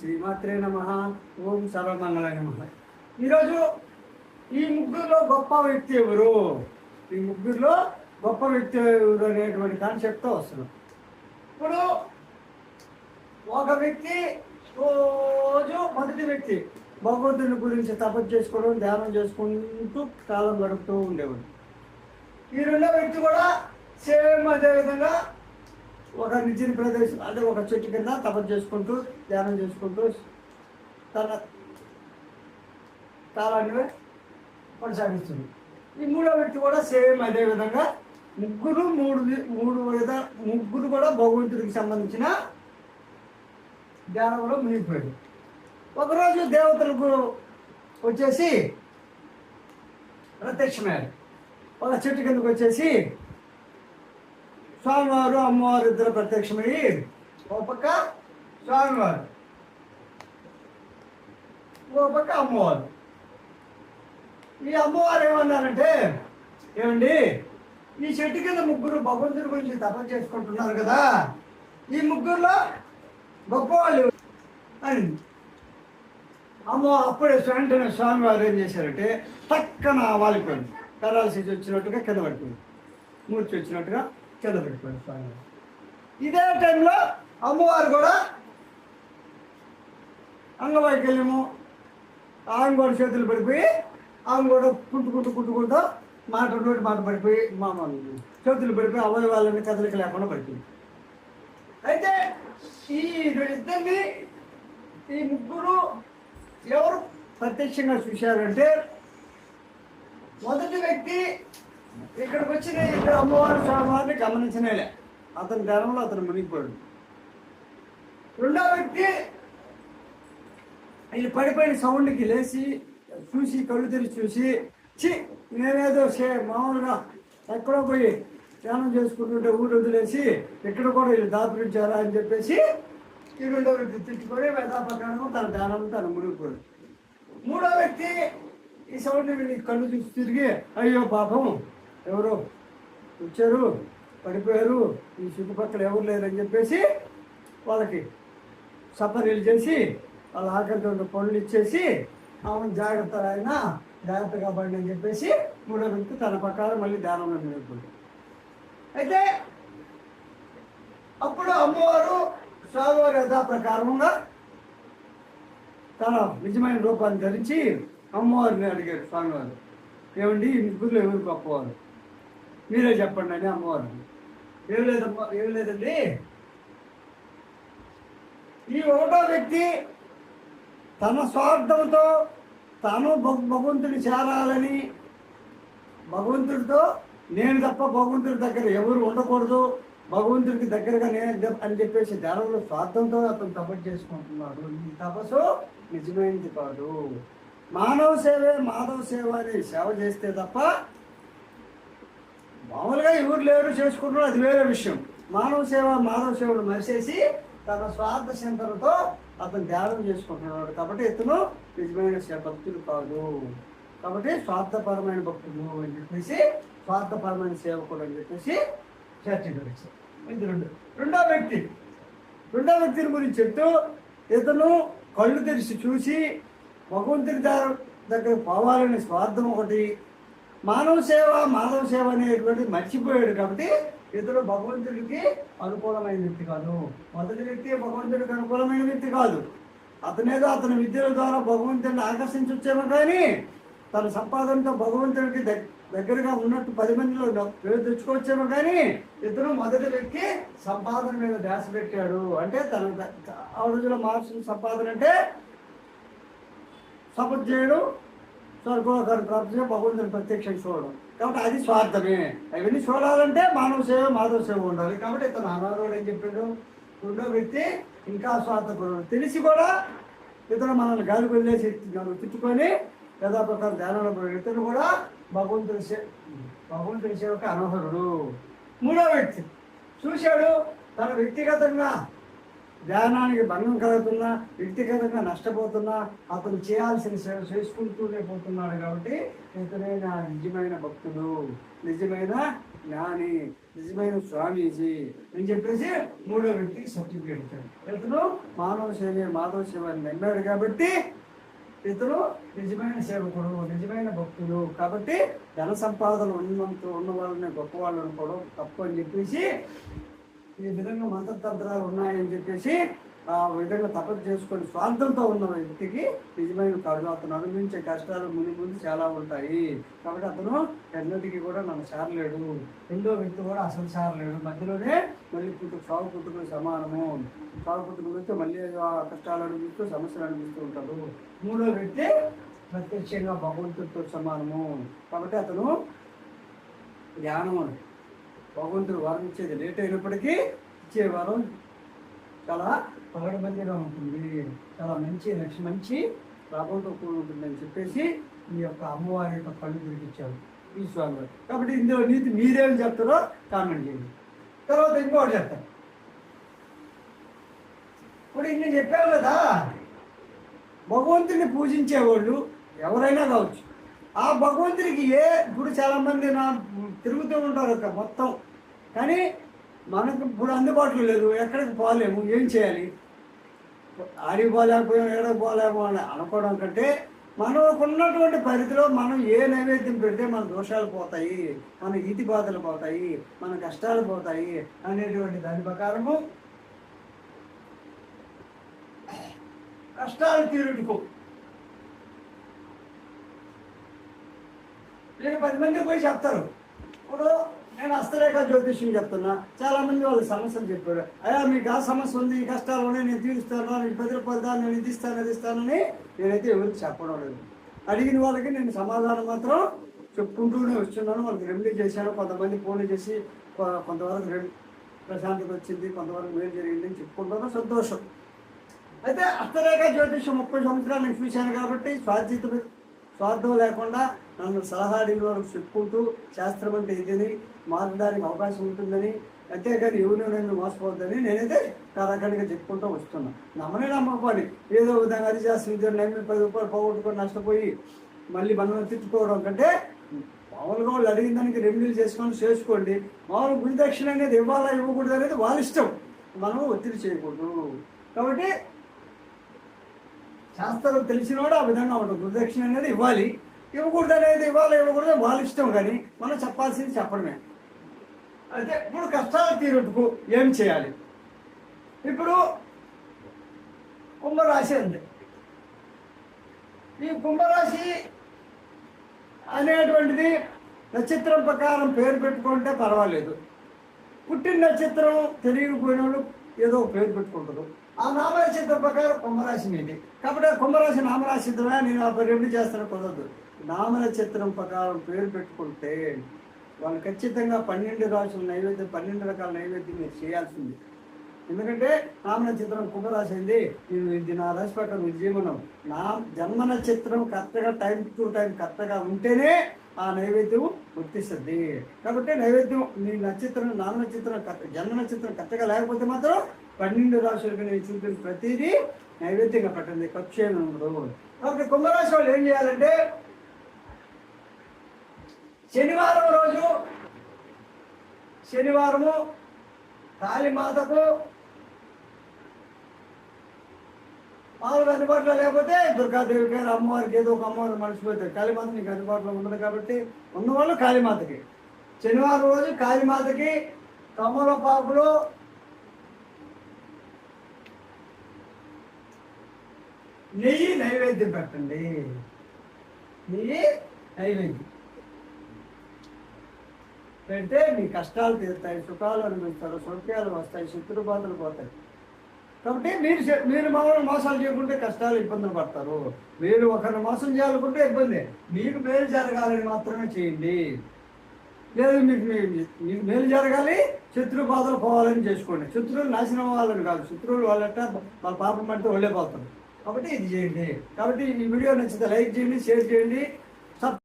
శ్రీమాత్రే నమ. ఓం సర్వమంగళ నమ. ఈరోజు ఈ ముగ్గురులో గొప్ప వ్యక్తి ఎవరు? ఈ ముగ్గురులో గొప్ప వ్యక్తి ఎవరు అనేటువంటి కాన్సెప్ట్తో వస్తున్నాం. ఇప్పుడు ఒక వ్యక్తి రోజు మొదటి వ్యక్తి భగవంతుని గురించి తపస్సు చేసుకోవడం ధ్యానం చేసుకుంటూ కాలం గడుపుతూ ఉండేవాడు. ఈ రెండో వ్యక్తి కూడా సేమ్ అదే విధంగా ఒక నిజని ప్రదేశం అంటే ఒక చెట్టు కింద తపస్సు చేసుకుంటూ ధ్యానం చేసుకుంటూ తన కాలాన్ని కొనసాగిస్తుంది. ఈ మూడో వ్యక్తి కూడా సేమ్ అదే విధంగా ముగ్గురు మూడు మూడు విధ ముగ్గురు కూడా భగవంతుడికి సంబంధించిన ధ్యానంలో మునిగిపోయాడు. ఒకరోజు దేవతలకు వచ్చేసి ప్రత్యక్షమయ్యారు ఒక చెట్టు కిందకు వచ్చేసి స్వామివారు అమ్మవారు ఇద్దరు ప్రత్యక్షమయ్యి ఓ పక్క స్వామివారు. ఓ పక్క అమ్మవారు. ఈ అమ్మవారు ఏమన్నారంటే ఏమండి ఈ చెట్టు కింద ముగ్గురు భగవంతుడి గురించి తపన చేసుకుంటున్నారు కదా ఈ ముగ్గురులో గొప్పవాళ్ళు అని. అమ్మ అప్పుడే వెంటనే స్వామివారు ఏం చేశారంటే పక్కన వాలిపోయింది పెరాలసిస్ వచ్చినట్టుగా కింద పడిపోయింది. మూర్చి వచ్చినట్టుగా కింద పెట్టుకోండి స్వామి. ఇదే టైంలో అమ్మవారు కూడా అంగవైకల్యము ఆమె కూడా చేతులు పడిపోయి ఆమె కూడా కుంటుకుంటూ కుంటుకుంటూ మాట నోటి మాట పడిపోయి మామూలు చేతులు పడిపోయి అవయవాలన్నీ కదలిక లేకుండా పడిపోయింది అయితే ఈ ఇద్దరిని ఈ ముగ్గురు ఎవరు ప్రత్యక్షంగా చూశారంటే మొదటి వ్యక్తి ఇక్కడికి వచ్చిన ఇద్దరు అమ్మవారి స్వామివారిని గమనించనేలే. అతని ధర్మంలో అతను మునిగిపోయాడు. రెండో వ్యక్తి వీళ్ళు పడిపోయిన సౌండ్కి లేచి చూసి కళ్ళు తెరిచి చూసి చి నేనేదో చే మామూలుగా ఎక్కడో పోయి ధ్యానం చేసుకుంటుంటే ఊరు వదిలేసి ఇక్కడ కూడా వీళ్ళు దాపురించారా అని చెప్పేసి ఈ రెండో వ్యక్తి తిట్టుకొని వేదాపకరణం తన ధ్యానం తను మునిగిపోయాడు. మూడో వ్యక్తి ఈ సౌండ్ వీళ్ళకి కళ్ళు చూసి తిరిగి అయ్యో పాపం ఎవరు? వచ్చారు పడిపోయారు ఈ చుట్టుపక్కల ఎవరు లేరని చెప్పేసి వాళ్ళకి సఫరీలు చేసి వాళ్ళ ఆఖరితో ఉన్న పనులు ఇచ్చేసి ఆమె జాగ్రత్త ఆయన జాగ్రత్త పడి అని చెప్పేసి మూడో వ్యక్తి తన ప్రకారం మళ్ళీ ధ్యానంలో నిలబడి అయితే అప్పుడు అమ్మవారు స్వామివారి యథా ప్రకారంగా తన నిజమైన రూపాన్ని ధరించి అమ్మవారిని అడిగారు స్వామివారు ఏమండి ఈ ముగ్గురులో ఎవరు గొప్పవారు? మీరే చెప్పండి అని అమ్మవారు ఏం లేదమ్మా ఏం లేదండి. ఈ ఒకటో వ్యక్తి తన స్వార్థంతో తాను భగ- భగవంతుని చేరాలని భగవంతుడితో నేను తప్ప భగవంతుడి దగ్గర ఎవరు ఉండకూడదు భగవంతుడికి దగ్గరగా నేను అని చెప్పేసి ధరలు స్వార్థంతో అతను తపస్సు చేసుకుంటున్నాడు. ఈ తపస్సు నిజమైనది కాదు. మానవ సేవే మాధవ సేవ అని సేవ చేస్తే తప్ప మామూలుగా ఎవరు లేరు చేసుకుంటున్నారు అది వేరే విషయం. మానవ సేవ మానవ సేవను మరిసేసి తన స్వార్థ చింతనతో అతను ధ్యానం చేసుకుంటున్నాడు. కాబట్టి ఇతను నిజమైన భక్తులు కాదు. కాబట్టి స్వార్థపరమైన భక్తులు అని చెప్పేసి స్వార్థపరమైన సేవకుడు అని చెప్పేసి చర్చించారు ఇది రెండు. రెండో వ్యక్తి. రెండో వ్యక్తిని గురించి చెప్తూ ఇతను కళ్ళు తెరిచి చూసి భగవంతుడి దగ్గర పోవాలనే స్వార్థం ఒకటి మానవ సేవ మానవ సేవ అనేటువంటిది మర్చిపోయాడు కాబట్టి ఇతడు భగవంతుడికి అనుకూలమైన వ్యక్తి కాదు. మొదటి వ్యక్తి భగవంతుడికి అనుకూలమైన వ్యక్తి కాదు. అతనేదో అతని విద్యల ద్వారా భగవంతుడిని ఆకర్షించొచ్చేమో కానీ తన సంపాదనతో భగవంతుడికి దగ్గరగా ఉన్నట్టు పది మందిలో పేరు తెచ్చుకోవచ్చేమో కానీ ఇతను మొదటి వ్యక్తి సంపాదన మీద ధ్యాస పెట్టాడు. అంటే తన ఆ రోజుల్లో మార్చిన సంపాదన అంటే సపోర్ట్ చేయడం స్వర్గోకారు ప్రాప్తి చేయడం భగవంతుని ప్రత్యక్షం చూడడం కాబట్టి అది స్వార్థమే. అవన్నీ చూడాలంటే మానవ సేవ మాధవ సేవ ఉండాలి. కాబట్టి ఇతను అనారోడు అని చెప్పాడు? రెండో వ్యక్తి ఇంకా స్వార్థపడు తెలిసి కూడా ఇతను మనల్ని గాలి వదిలేసి తిట్టుకొని యథాప్రకారం ధ్యానంలో పోయాడు. ఇతను కూడా భగవంతుడి సే భగవంతుడి సేవకు అనర్హుడు. మూడో వ్యక్తి. చూశాడు తన వ్యక్తిగతంగా ధ్యానానికి భంగం కలుగుతున్నా వ్యక్తిగతంగా నష్టపోతున్నా అతను చేయాల్సిన సేవ చేసుకుంటూనే పోతున్నాడు కాబట్టి ఇతనే నా నిజమైన భక్తుడు నిజమైన జ్ఞాని నిజమైన స్వామీజీ అని చెప్పేసి మూడో వ్యక్తికి సర్టిఫికేట్ ఇచ్చాడు. ఇతను మానవ సేవ మాధవ సేవ అని నమ్మాడు కాబట్టి ఇతను నిజమైన సేవకుడు నిజమైన భక్తుడు కాబట్టి ధన సంపాదన ఉన్నంత ఉన్న వాళ్ళని గొప్ప వాళ్ళు అనుకోవడం తప్పు అని చెప్పేసి ఈ విధంగా మంత్రతంత్రాలు ఉన్నాయని చెప్పేసి ఆ విధంగా తపస్సు చేసుకొని స్వార్థంతో ఉన్న వ్యక్తికి నిజమైన కాదు అతను అనుభవించే కష్టాలు ముందు ముందు చాలా ఉంటాయి. కాబట్టి అతను ఎన్నటికీ కూడా నన్ను సారలేడు. రెండో వ్యక్తి కూడా అసలు సారలేడు. మధ్యలోనే మళ్ళీ పుట్టు సాగు పుట్టుకు సమానము. సాగు పుట్టుకు వస్తే మళ్ళీ ఆ కష్టాలు అనిపిస్తూ సమస్యలు అనిపిస్తూ ఉంటాడు. మూడో వ్యక్తి ప్రత్యక్షంగా భగవంతుడితో సమానము. కాబట్టి అతను ధ్యానం భగవంతుడు వరం ఇచ్చేది లేట్ అయినప్పటికీ ఇచ్చే వరం చాలా పగడబందీగా ఉంటుంది. చాలా మంచి లక్ష మంచి లాభంతో కూడి ఉంటుందని చెప్పేసి మీ యొక్క అమ్మవారి యొక్క కళ్ళు తిరిగిచ్చారు. ఈ స్వామి కాబట్టి ఇందులో నీతి మీరేం చెప్తారో కామెంట్ చేయండి. తర్వాత ఇంకోటి చెప్తారు ఇప్పుడు ఇన్ని చెప్పావు కదా. భగవంతుని పూజించేవాళ్ళు ఎవరైనా కావచ్చు. ఆ భగవంతుడికి ఏ ఇప్పుడు చాలా మంది నా తిరుగుతూ ఉంటారు అక్కడ మొత్తం. కానీ మనకు ఇప్పుడు అందుబాటులో లేదు ఎక్కడికి పోలేము ఏం చేయాలి? ఆడికి పోలేకపోయాం ఎక్కడికి పోలేము అని అనుకోవడం కంటే మనకు ఉన్నటువంటి పరిధిలో మనం ఏ నైవేద్యం పెడితే మన దోషాలు పోతాయి మన ఈతి బాధలు పోతాయి మన కష్టాలు పోతాయి అనేటువంటి దాని ప్రకారము కష్టాలు తీరుకో నేను పది మందికి పోయి చెప్తారు. ఇప్పుడు నేను హస్తరేఖ జ్యోతిష్యం చెప్తున్నా. చాలా మంది వాళ్ళ సమస్యలు చెప్పారు. అయ్యా మీకు ఆ సమస్య ఉంది ఈ కష్టాలు ఉన్నాయి నేను తీరుస్తాను నేను పది నేను ఇది ఇస్తాను అది ఇస్తానని నేనైతే ఎవరికి చెప్పడం లేదు. అడిగిన వాళ్ళకి నేను సమాధానం మాత్రం చెప్పుకుంటూనే వస్తున్నాను. వాళ్ళకి రెమెడీ చేశాను. కొంతమంది ఫోన్లు చేసి కొ- కొంతవరకు రెమ్- ప్రశాంతత వచ్చింది కొంతవరకు మేలు జరిగింది అని చెప్పుకుంటాను సంతోషం. అయితే అస్తరేఖ జ్యోతిష్యం ముప్పై సంవత్సరాలు నేను చూశాను కాబట్టి స్వాధీత స్వార్థం లేకుండా నన్ను సలహా అడిగిన చెప్పుకుంటూ శాస్త్రం అంటే ఇదని మారడానికి అవకాశం ఉంటుందని అంతేగాని ఎవరు నేను మోసపోద్దని నేనైతే కరాఖండిగా చెప్పుకుంటూ వస్తున్నా. నమ్మనే నమ్మకపోని ఏదో విధంగా అది చేస్తుంది ఇద్దరు నమ్మి పది రూపాయలు పోగొట్టుకొని నష్టపోయి మళ్ళీ మనల్ని తిట్టుకోవడం కంటే మామూలుగా వాళ్ళు అడిగిన దానికి రెమెడీలు చేసుకొని చేసుకోండి. మామూలు గురుదక్షిణ అనేది ఇవ్వాలా ఇవ్వకూడదు అనేది వాళ్ళ ఇష్టం. మనం ఒత్తిడి చేయకూడదు. కాబట్టి శాస్త్రం తెలిసినోడు ఆ విధంగా ఉంటుంది గురుదక్షిణ అనేది ఇవ్వాలి. ఇవ్వకూడదు అనేది ఇవ్వాలి ఇవ్వకూడదు వాళ్ళ ఇష్టం కానీ మనం చెప్పాల్సింది చెప్పడమే. అయితే ఇప్పుడు కష్టాలు తీరుటకు ఏం చేయాలి? ఇప్పుడు కుంభరాశి ఉంది. ఈ కుంభరాశి అనేటువంటిది నక్షత్రం ప్రకారం పేరు పెట్టుకుంటే పర్వాలేదు. పుట్టిన నక్షత్రం తెలియకపోయిన వాళ్ళు ఏదో పేరు పెట్టుకుంటారు. ఆ నామరాశి ప్రకారం కుంభరాశి మీది. కాబట్టి ఆ కుంభరాశి నామరాశిత్రమే నేను ఆ రెండు చేస్తాను కుదరదు. నామనక్షత్రం ప్రకారం పేరు పెట్టుకుంటే వాళ్ళు ఖచ్చితంగా పన్నెండు రాశుల నైవేద్యం పన్నెండు రకాల నైవేద్యం మీరు చేయాల్సింది. ఎందుకంటే నామన చిత్రం కుంభరాశి నేను ఇది నా రాశి ప్రకారం జీవనం నా జన్మ నక్షత్రం కరెక్ట్గా టైం టు టైం కరెక్ట్గా ఉంటేనే ఆ నైవేద్యం వర్తిస్తుంది. కాబట్టి నైవేద్యం నీ నక్షత్రం నామ నక్షత్రం జన్మ నక్షత్రం కరెక్ట్గా లేకపోతే మాత్రం పన్నెండు రాశులకు నేను చూపిన ప్రతిదీ నైవేద్యంగా పెట్టండి. ఖర్చు ఉండదు. కాబట్టి కుంభరాశి వాళ్ళు ఏం చేయాలంటే శనివారం రోజు శనివారము కాళీమాతకు మామూలుగా అందుబాటులో లేకపోతే దుర్గాదేవి గారు అమ్మవారికి ఏదో ఒక అమ్మవారు మర్చిపోతారు కాళీమాత నీకు అందుబాటులో ఉండదు కాబట్టి ఉన్నవాళ్ళు కాళీమాతకి. శనివారం రోజు కాళీమాతకి తమలపాకులో నెయ్యి నైవేద్యం పెట్టండి. నెయ్యి నైవేద్యం. పెడితే మీ కష్టాలు తీరుతాయి సుఖాలు అనుభవిస్తారు సౌఖ్యాలు వస్తాయి శత్రు బాధలు పోతాయి. కాబట్టి మీరు మీరు మామూలు మోసాలు చేయకుంటే కష్టాలు ఇబ్బందులు పడతారు. మీరు ఒకరిని మోసం చేయాలనుకుంటే ఇబ్బంది. మీకు మేలు జరగాలని మాత్రమే చేయండి. లేదు మీకు మీకు మేలు జరగాలి శత్రు బాధలు పోవాలని చేసుకోండి. శత్రువులు నాశనం అవ్వాలని కాదు. శత్రువులు వాళ్ళట వాళ్ళ పాపం పడితే వాళ్ళే పోతారు. కాబట్టి ఇది చేయండి. కాబట్టి ఈ వీడియో నచ్చితే లైక్ చేయండి షేర్ చేయండి.